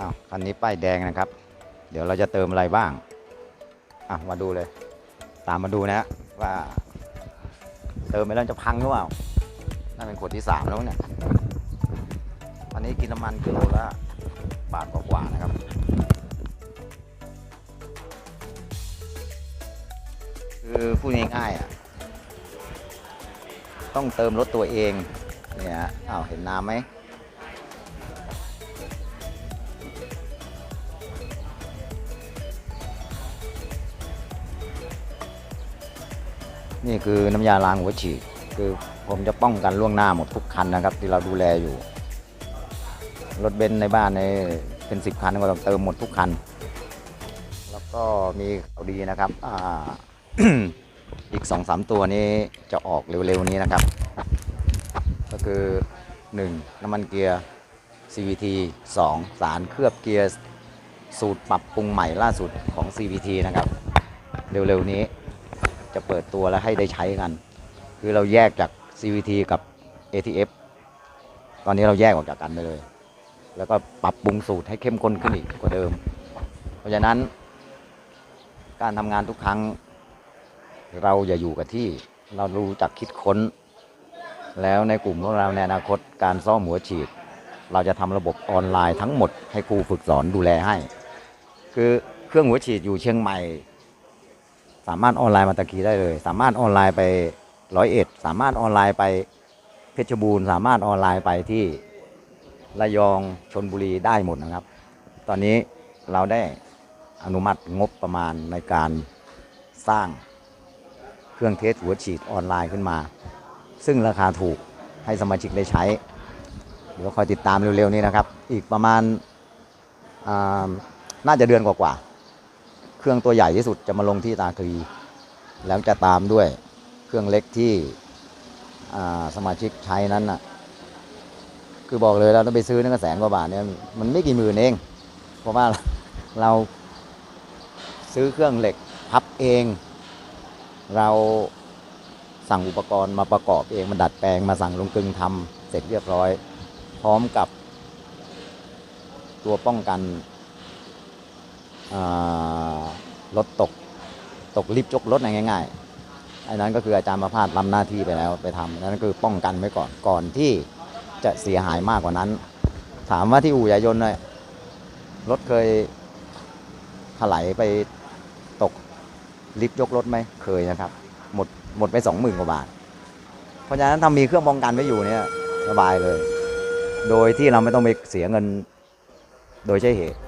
อ้าวคันนี้ป้ายแดงนะครับ เดี๋ยวเราจะเติมอะไรบ้างอะมาดูเลย ตามมาดูนะว่าเติมไปแล้วจะพังหรือเปล่าน่าเป็นขวดที่สามแล้วเนี่ยวันนี้กินน้ำมันกิโลละบาทกว่าๆนะครับคือพูดง่ายๆอะต้องเติมรถตัวเองเนี่ยอ้าวเห็นน้ำไหม นี่คือน้ำยาล้างหัวฉีด คือผมจะป้องกันล่วงหน้าหมดทุกคันนะครับ ที่เราดูแลอยู่ รถเบนซ์ในบ้านในเป็นสิบคันก็ต้องเติมหมดทุกคัน แล้วก็มีข่าวดีนะครับอ่าอีกสองสามตัวนี้จะออกเร็วๆนี้นะครับ ก็คือ 1. น้ำมันเกียร์ CVT 2. สารเคลือบเกียร์สูตรปรับปรุงใหม่ล่าสุดของ CVT นะครับ เร็วๆนี้ จะเปิดตัวและให้ได้ใช้กัน คือเราแยกจาก CVT กับ ATF ตอนนี้เราแยกออกจากกันไปเลย แล้วก็ปรับปรุงสูตรให้เข้มข้นขึ้นอีกกว่าเดิม เพราะฉะนั้น การทำงานทุกครั้ง เราอย่าอยู่กับที่เรารู้จักคิดค้น แล้วในกลุ่มของเราในอนาคตการซ่อมหัวฉีด เราจะทำระบบออนไลน์ทั้งหมดให้ครูฝึกสอนดูแลให้ คือเครื่องหัวฉีดอยู่เชียงใหม่ สามารถออนไลน์มาตะกี้ได้เลย สามารถออนไลน์ไปร้อยเอ็ดสามารถออนไลน์ไปเพชรบูรณ์ สามารถออนไลน์ไปที่ระยองชนบุรีได้หมดนะครับ ตอนนี้เราได้อนุมัติงบประมาณในการสร้างเครื่องเทสหัวฉีดออนไลน์ขึ้นมา ซึ่งราคาถูกให้สมาชิกได้ใช้ เดี๋ยวคอยติดตามเร็วๆนี้นะครับ อีกประมาณาน่าจะเดือนกว่าๆ เครื่องตัวใหญ่ที่สุดจะมาลงที่ตาคลีแล้วจะตามด้วยเครื่องเล็กที่สมาชิกใช้นั้นน่ะ คือบอกเลยเราต้องไปซื้อนั่นก็แสนกว่าบาทเนี่ยมันไม่กี่หมื่นเอง เพราะว่าเราซื้อเครื่องเหล็กพับเอง เราสั่งอุปกรณ์มาประกอบเองมาดัดแปลงมาสั่งลงกลึงทำเสร็จเรียบร้อย พร้อมกับตัวป้องกัน รถตกตกลิฟต์ยกรถง่ายๆอันนั้นก็คืออาจารย์ประพาสรับหน้าที่ไปแล้วไปทำนั่นคือป้องกันไว้ก่อนก่อนที่จะเสียหายมากกว่านั้น ถามว่าที่อู่ยายนเนี่ยรถเคยถลายไปตกลิฟต์ยกรถไหมเคยนะครับ หมดหมดไปสองหมื่นกว่าบาท เพราะฉะนั้นถ้ามีเครื่องป้องกันไว้อยู่เนี่ยสบายเลย โดยที่เราไม่ต้องไปเสียเงินโดยใช่เหตุ